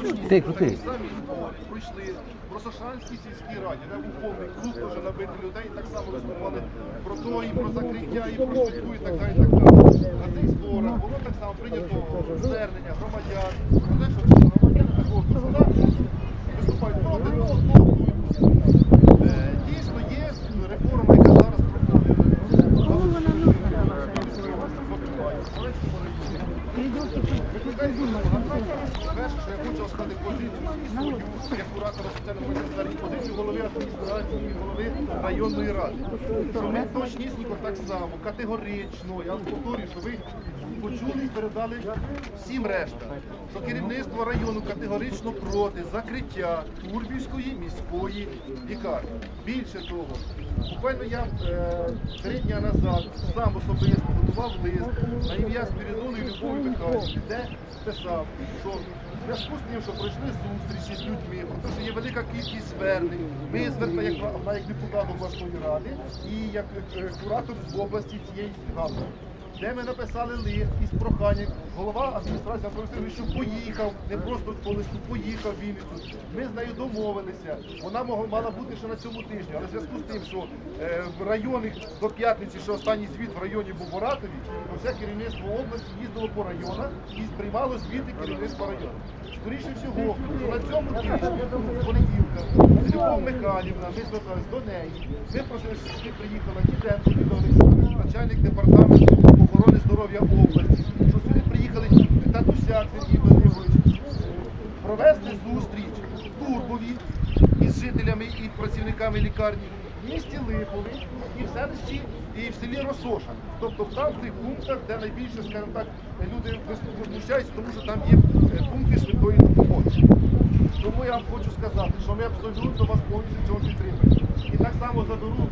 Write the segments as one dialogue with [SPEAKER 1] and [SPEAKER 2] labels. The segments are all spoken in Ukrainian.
[SPEAKER 1] Тихо,
[SPEAKER 2] самі пройшли в Росошанській сільській раді, де був повний круг, теж набити людей, і так само виступали про то, і про закриття, і про швидку, і так далі. і так далі. На цих зборах було так само прийнято звернення громадян про те, що громадяни такого суда виступають проти того. Е, Дійсно, є реформа, яка зараз проходить. Перше, що я хочу сказати позицію як куратора позицію голови адміністрації голови районної ради. Що ми точнісінько так само, категорично, я повторюю, що ви почули і передали всім решта, що керівництво району категорично проти закриття Турбівської міської лікарні. Більше того, буквально я е, три дня назад сам особисто готував лист на ім'я Спірідони Любові Михайлівні, де писав, що в зв'язку з тим, що пройшли зустрічі з людьми, те, що є велика кількість звернень, ми звертаємо як, як депутат обласної ради і як е, куратор з області цієї галузі де ми написали лист із проханням. Голова адміністрації просив, що поїхав, не просто по листу, поїхав в Вінницю. Ми з нею домовилися. Вона мала бути ще на цьому тижні, але в зв'язку з тим, що е, в райони до п'ятниці, що останній звіт в районі був в Оратові, то все керівництво області їздило по районах і приймало звіти керівництва району. Скоріше всього, що на цьому тижні, з понеділка, Любов Михайлівна, ми зверталися до неї. Ми просили, щоб сюди приїхала Діденко Ліда Олексійовна, начальник департаменту охорони здоров'я області, що сюди приїхали татуся Сергій Безлігович, провести зустріч в Турбові із жителями і працівниками лікарні, в місті Липові і в селищі, і в селі Росоша. Тобто там в тих пунктах, де найбільше, скажімо так, люди возмущаються, тому що там є е, пункти швидкої допомоги. Тому я вам хочу сказати, що ми абсолютно вас повністю в цьому підтримуємо. І так само заберу,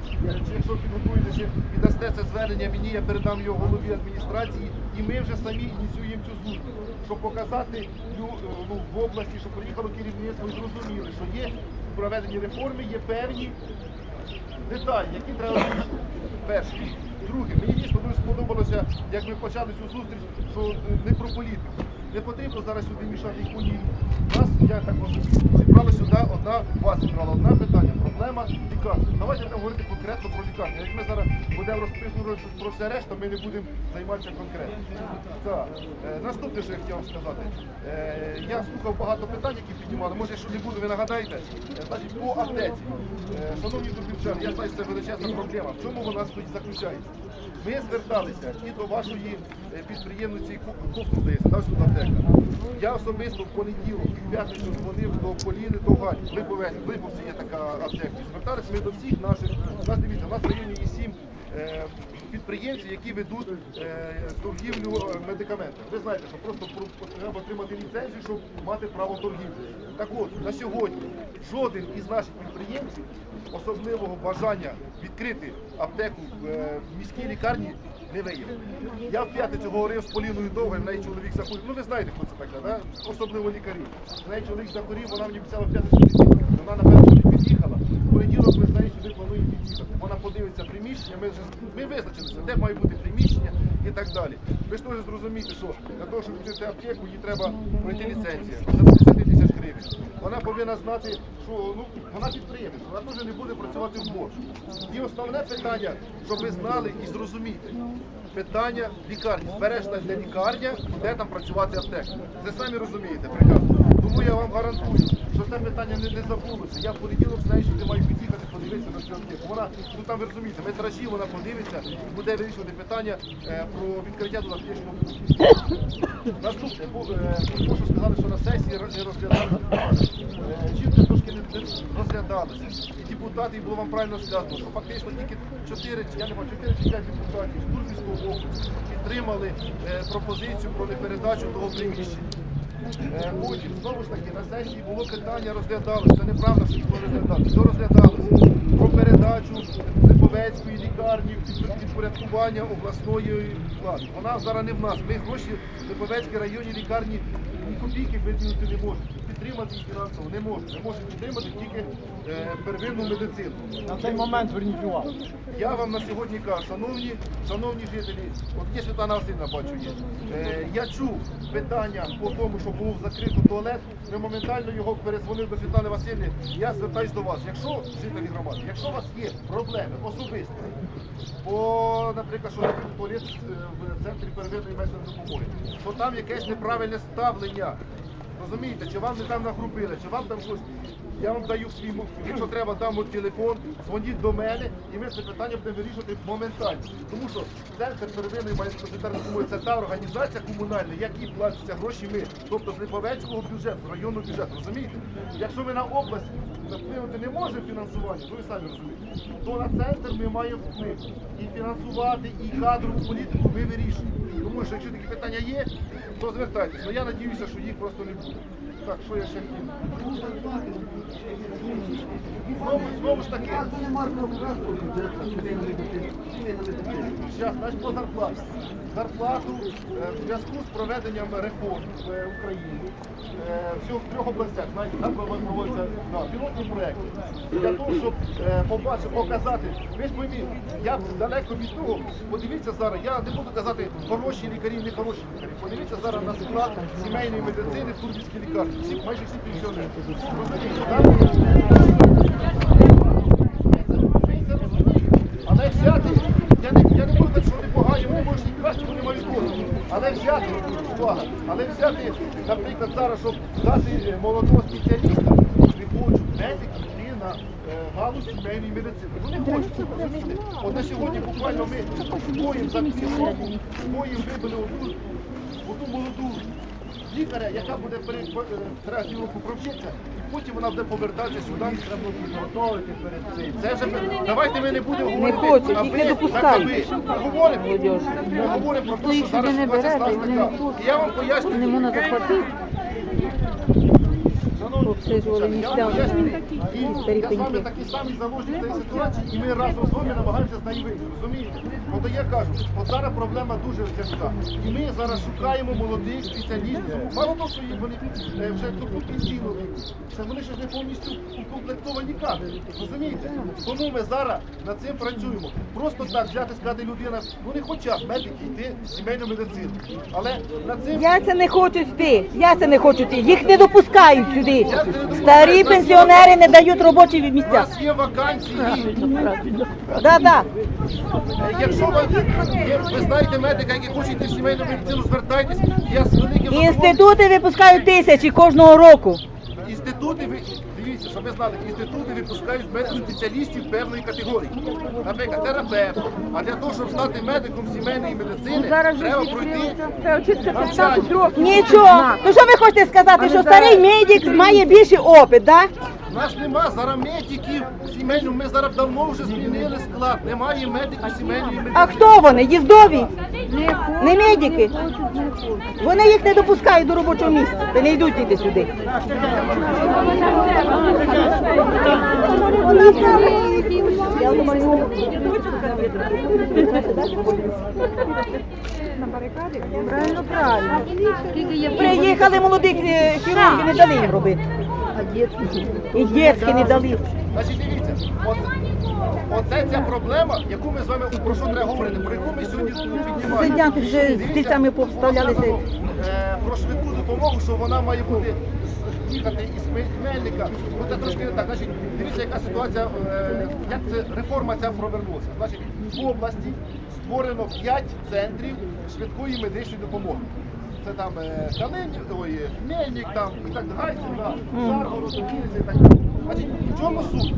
[SPEAKER 2] якщо підготуєте, чи віддасте це звернення мені, я передам його голові адміністрації, і ми вже самі ініціюємо цю зустріч, щоб показати е, ну, в області, щоб приїхало керівництво і зрозуміли, що є в проведенні реформи, є певні деталі, які треба вирішити. Перше. Друге, мені дійсно дуже сподобалося, як ми почали цю зустріч, що е, не про політику. Не потрібно зараз сюди мішати. У нас, я так розумію, зібрала сюди одна, вас зібрала одне питання, проблема лікарні. Давайте будемо говорити конкретно про лікарню. Як ми зараз будемо розписувати про все решта, ми не будемо займатися конкретно. Так. Е, наступне, що я хотів вам сказати. Е, я слухав багато питань, які піднімали. Може, якщо не буду, ви нагадаєте. Е, значить, по аптеці. Е, шановні турбівчани, я знаю, що це величезна проблема. В чому вона стоїть заключається? Ми зверталися і до вашої е, підприємниці Ковту, здається, да, сюди аптека. Я особисто в понеділок, в п'ятницю дзвонив до Поліни, до Гані. Липовець, Липовці є така аптека. Зверталися ми до всіх наших, у нас дивіться, у нас в районі є сім е, підприємців, які ведуть е, торгівлю е, медикаментами. Ви знаєте, що просто треба отримати ліцензію, щоб мати право торгівлі. Так от, на сьогодні жоден із наших підприємців особливого бажання відкрити аптеку в міській лікарні не виявив. Я в п'ятницю говорив з Поліною довгою, в неї чоловік захворів. Ну ви знаєте, хто це так да? особливо лікарі. В неї чоловік захворів, вона мені обіцяла в п'ятницю. Вона напевно не під'їхала. Понеділок ми з нею сюди плануємо під'їхати. Вона подивиться приміщення, ми вже ми визначилися, де має бути приміщення і так далі. Ви ж теж зрозумієте, що для того, щоб відкрити аптеку, їй треба пройти ліцензія за 50 тисяч гривень. Вона повинна знати, що ну, вона підприємець, вона теж не буде працювати в борщ. І основне питання, щоб ви знали і зрозуміти. Питання лікарні. Збережна для лікарня, де там працювати аптека. Ви самі розумієте, прекрасно. Тому я вам гарантую, що це питання не, не забулося. Я в понеділок знаю, що ти маю під'їхати, подивитися на цю. Вона, ну там ви розумієте, метражі, вона подивиться і буде вирішувати питання е, про відкриття до аптечного пункту. Наступне, бо, е, сказали, що на сесії не розглядалися. Е, Жінка трошки не, не розглядалися. І депутати, і було вам правильно сказано, що фактично тільки 4, чи я не знаю, 4 чи 5 депутатів з Турбівського округу підтримали е, пропозицію про непередачу того приміщення. Е, Потім, знову ж таки, на сесії було питання розглядалося. Це неправда, що було не розглядав. Все розглядалося. Про передачу Липовецької лікарні підпорядкування обласної влади. Вона зараз не в нас. Ми гроші в Липовецькій районній лікарні ні копійки виділити не можуть. Підтримати їх фінансово не можуть. Не можуть підтримати тільки е, первинну медицину.
[SPEAKER 1] На цей момент верніть увагу.
[SPEAKER 2] Я вам на сьогодні кажу, шановні, шановні жителі, от є Світлана Васильівна, бачу є. Е, я чув питання по тому, що був закрито туалет. Ми моментально його перезвонив до Світлани Васильівни. Я звертаюсь до вас. Якщо жителі громади, якщо у вас є проблеми особисто, по, наприклад, що туалет е, в центрі первинної медичної допомоги, то там якесь неправильне ставлення. Розумієте, чи вам не там нагрубили, чи вам там щось. Я вам даю свій, якщо треба, дам от телефон, дзвоніть до мене, і ми це питання будемо вирішувати моментально. Тому що центр первинної медико-санітарної допомоги це та організація комунальна, якій платяться гроші ми, тобто з Липовецького бюджету, районного бюджету. Розумієте? Якщо ми на область впливати не можемо фінансування, ну ви самі розумієте, то на центр ми маємо вплив. І фінансувати, і кадрову політику ми вирішуємо. Тому що якщо такі питання є, то звертайтеся. Ну я надіюся, що їх просто не буде. Так, що я ще хотів? Знову, знову ж таки. Зараз, значить, по зарплаті. Зарплату е, в зв'язку з проведенням реформ в е, Україні е, всього в трьох областях, знаєте, там проводяться да, пілотні проекти. Для того, щоб е, побачити, показати, ви ж пойміть, я далеко від того, подивіться зараз, я не буду казати хороші лікарі, не хороші лікарі. Подивіться зараз на склад сімейної медицини в Турбівській лікарні. Всі, майже всі пенсіонери. Так? Але взяти, я не, буду казати, що вони погані, можуть і краще, вони мають кошти. Але взяти, увага, але взяти, наприклад, зараз, щоб дати е, молодого спеціаліста, медики йти на е, галузь сімейної медицини. Вони хочуть це розуміти. От на сьогодні буквально ми споїм за півроку, споїм вибили одну, одну молоду лікаря, яка буде перед е, треба провчитися, і потім вона буде повертатися сюди. Треба підготовити перед цим. Це вже давайте ми не будемо говорити.
[SPEAKER 3] хочуть, їх не допускають.
[SPEAKER 2] аби. Ми говоримо, ми говоримо про те, що зараз ситуація сталася така. І я вам пояснюю.
[SPEAKER 3] Не можна захватити. Обстежували місця.
[SPEAKER 2] І
[SPEAKER 3] старі
[SPEAKER 2] Я з вами такі самі заложні цієї ситуації, і ми разом з вами намагаємося з неї вийти. Розумієте? От я кажу, от зараз проблема дуже тяжка. І ми зараз шукаємо молодих спеціалістів. Мало того, що їх вони е, вже тут пенсійну. Це вони ще не повністю укомплектовані кадри. Розумієте? Тому ми зараз над цим працюємо. Просто так взяти, сказати людина, ну не хоча б медики йти в сімейну медицину. Але над цим
[SPEAKER 3] Я це не хочу йти. Я це не хочу йти. Їх не допускають сюди. Старі пенсіонери не дають робочі
[SPEAKER 2] у
[SPEAKER 3] місця.
[SPEAKER 2] нас є вакансії.
[SPEAKER 3] Да, да.
[SPEAKER 2] Якщо ви, є- ви знаєте медика, який хоче йти в сімейну медицину, звертайтесь. Я з великим задоволенням-
[SPEAKER 3] Інститути випускають тисячі кожного року.
[SPEAKER 2] Інститути ви щоб ви знали, інститути випускають спеціалістів певної категорії. Наприклад, терапевт. А для того, щоб стати медиком сімейної медицини, треба пройти навчання.
[SPEAKER 3] Нічого. Ну що ви хочете сказати, що старий медик має більший опит, да?
[SPEAKER 2] У нас нема зараз медиків сімейну. Ми зараз давно вже змінили склад. Немає медиків сімейної медицини.
[SPEAKER 3] А хто вони? Їздові? Не медики. Вони їх не допускають до робочого місця. Не йдуть іти сюди. Правильно, правильно. Приїхали молоді е, хірурги, не дали їм робити. І дітські не дали.
[SPEAKER 2] Дивіться, оце, ця проблема, яку ми з вами про що треба говорити, про яку ми сьогодні піднімаємо.
[SPEAKER 3] Сидять вже з
[SPEAKER 2] Дивіться,
[SPEAKER 3] повставлялися.
[SPEAKER 2] е, Про швидку допомогу, що вона має бути їхати із Хмельника. Ну це трошки не так. Значить, дивіться, яка ситуація, е, як це реформа ця провернулася. Значить, в області створено 5 центрів швидкої медичної допомоги. Це там е, Калинів, Хмельник, там і так далі, да, Шаргород, і так далі. Значить, в чому суть?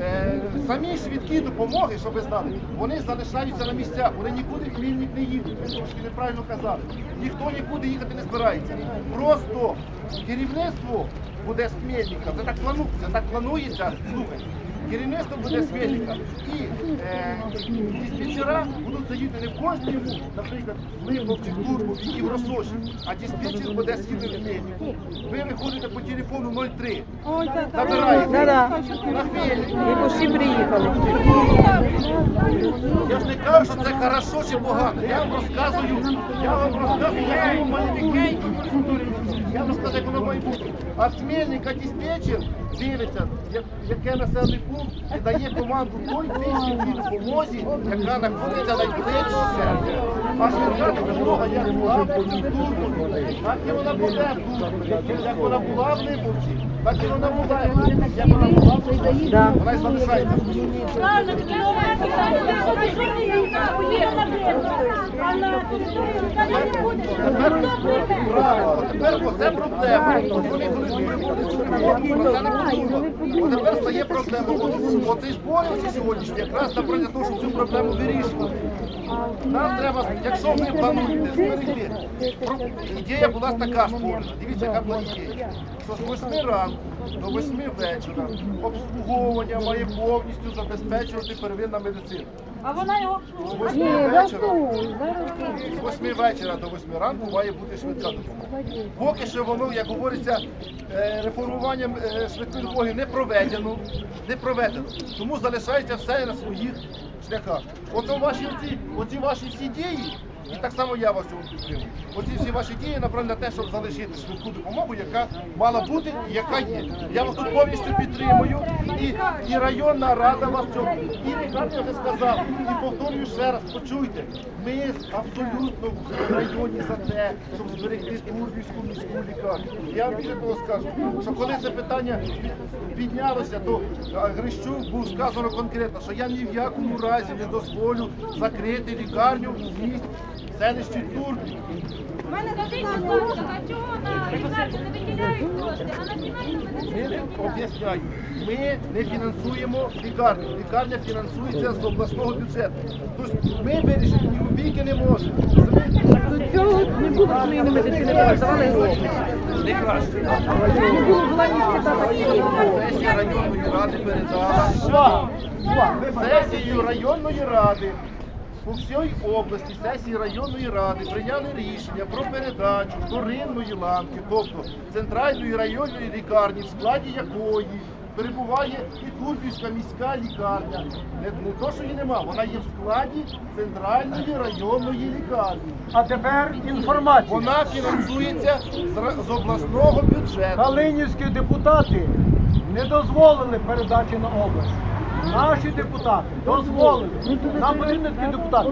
[SPEAKER 2] Е, самі свідки допомоги, щоб ви знали, вони залишаються на місцях, вони нікуди в не їдуть. Ви трошки неправильно казали. Ніхто нікуди їхати не збирається. Просто керівництво буде з Хмельника. Це так планується, так планується. Слухай. Керівництво буде з велика. І е, диспетчера будуть сидіти не в кожному, наприклад, в Турбові і в Росоші, а диспетчер буде сидіти в Хмельнику. Ви виходите по телефону 03, набираєте на Хмельнику.
[SPEAKER 3] І приїхали.
[SPEAKER 2] Я ж не кажу, що це хорошо чи погано. Я вам розказую, я вам розказую, я вам Я вам скажу, як воно має бути. А Хмельника диспетчер дивиться, яке населений пункт і дає команду той тисячі допомозі, яка знаходиться найближче. А швидка допомога як була в Турбурзі, так і вона буде в. Як вона була в Либурзі, так і вона буде. Як вона була в Турбурзі,
[SPEAKER 3] Да.
[SPEAKER 2] вона і залишається. Правильно, тепер оце проблема. Вони це тепер стає проблема. Оцей оці сьогоднішній якраз направлення того, щоб цю проблему вирішувати. Нам треба, якщо ви плануєте зберегти, ідея була така створена. Дивіться, яка була ідея. З 8 ранку до 8 вечора обслуговування має повністю забезпечувати первинна медицина.
[SPEAKER 4] А вона його
[SPEAKER 2] З 8 вечора. З 8 вечора до 8 ранку має бути швидка допомога. Поки що воно, як говориться, е, реформуванням е, швидкої допомоги не проведено, не проведено. Тому залишається все на своїх шляхах. Оце ваші оці, оці ваші всі дії, і так само я вас цьому підтримую. Оці всі ваші дії направлені на те, щоб залишити швидку допомогу, яка мала бути і яка є. Я вас тут повністю підтримую. І, і районна рада вас в цьому. І лікарня вже сказав, і повторюю ще раз, почуйте, ми абсолютно в районі за те, щоб зберегти Турбівську міську лікарню. Я вам більше того скажу, що коли це питання піднялося, то Грищук був сказано конкретно, що я ні в якому разі не дозволю закрити лікарню в місті селищі Турбів.
[SPEAKER 4] У мене запитання, а чого на лікарню не виділяють кошти, а на сімейну медицину?
[SPEAKER 2] Об'ясняю, ми не фінансуємо лікарню. Лікарня фінансується з обласного бюджету. Тобто ми вирішити ні копійки не можемо.
[SPEAKER 3] До цього не було сімейної медицини, давали гроші.
[SPEAKER 2] Не краще.
[SPEAKER 3] Не було спитати.
[SPEAKER 2] Сесія районної ради передала!
[SPEAKER 1] Увага!
[SPEAKER 2] районної ради. У всій області сесії районної ради прийняли рішення про передачу вторинної ланки, тобто центральної районної лікарні, в складі якої перебуває і Турбівська міська лікарня. Не, не то, що її нема, вона є в складі центральної районної лікарні.
[SPEAKER 1] А тепер інформація.
[SPEAKER 2] Вона фінансується з, з обласного бюджету.
[SPEAKER 1] Галинівські депутати не дозволили передачі на область. Наші депутати дозволили. Нам потрібні такі депутати.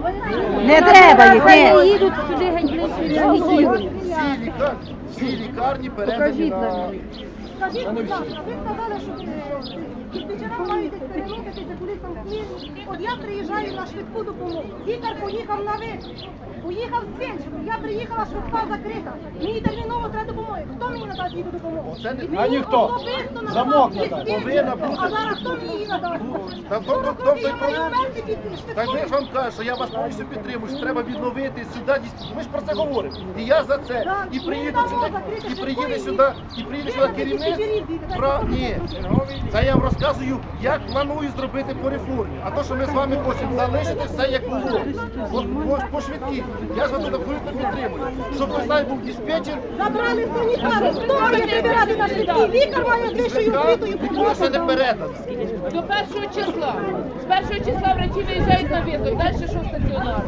[SPEAKER 3] Не треба їх, ні.
[SPEAKER 4] їдуть сюди геть.
[SPEAKER 2] Всі лікарні, передані на
[SPEAKER 5] Скажіть, будь ласка, ви сказали, що е, диспетчера мають переноситися кудись там в Київ. От я приїжджаю на швидку допомогу. Лікар поїхав на виклик. Поїхав з Сенчиком. Я приїхала, швидка закрита. Мені терміново треба допомоги. Хто мені надасть її допомогу?
[SPEAKER 2] Оце не-
[SPEAKER 5] І
[SPEAKER 1] А
[SPEAKER 5] мені
[SPEAKER 1] ніхто.
[SPEAKER 5] особисто
[SPEAKER 1] Замок.
[SPEAKER 2] Повинна бути.
[SPEAKER 5] А зараз хто мені її надасть?
[SPEAKER 2] Та то- то- то- то й про- Так ми ж вам кажу, що я вас повністю підтримую, що треба відновити сюди. Ми ж про це говоримо. І я за це. І приїду сюди,
[SPEAKER 5] закрити
[SPEAKER 2] і приїде сюди, і приїде сюди керівництво. Про ні. Це я вам розказую, як планую зробити по реформі. А то, що ми з вами хочемо залишити все як було. От по, по швидкі. Я ж вас тут абсолютно підтримую. Щоб ви знаєте, був диспетчер,
[SPEAKER 5] Забрали санітари. Хто має прибирати на швидкі? Лікар має з вищою освітою.
[SPEAKER 2] ще не передано.
[SPEAKER 6] До першого числа. З першого числа врачі виїжджають на виклик, далі що стаціонар.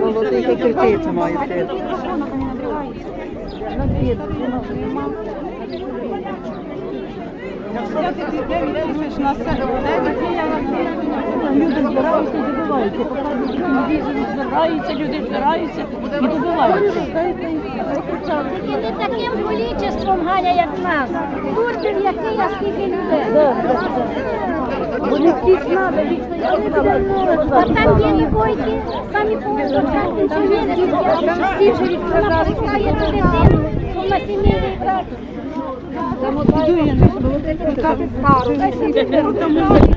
[SPEAKER 3] Молодий кирпич має все.
[SPEAKER 4] Люди збираються і добиваються. Люди збираються, люди збираються і добиваються.
[SPEAKER 7] Тільки не таким количеством, Галя, як нас. Турбів який, а скільки людей.
[SPEAKER 4] Вони всіх треба,
[SPEAKER 7] А там є бойки, самі повинні пенсіонери, всі живі, вона пускає до дитину, на сімейний брак.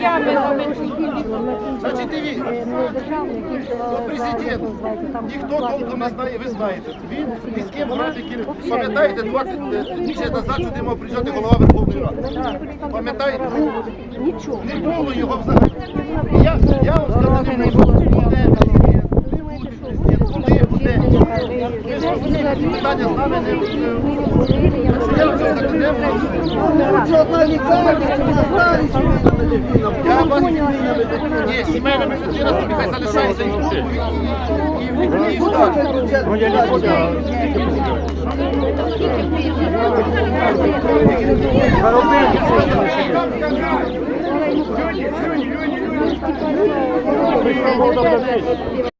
[SPEAKER 6] Ями роблять.
[SPEAKER 2] Значить, дивіться, президент, ніхто толком не знає, ви знаєте. Він ні з ким графіків, пам'ятаєте, 20 місяць назад сюди мав приїжджати голова Верховної Ради. Пам'ятаєте? Нічого. Не було його взагалі. Я, я вам сказати не можу, буде президент, не буде президент, коли буде. Ви зрозуміли, ці питання з нами не... не- Так що я вам це скажу, не можу. Я вас... Ні, сімейна медицина собі хай залишається і буде. І, і, і, і,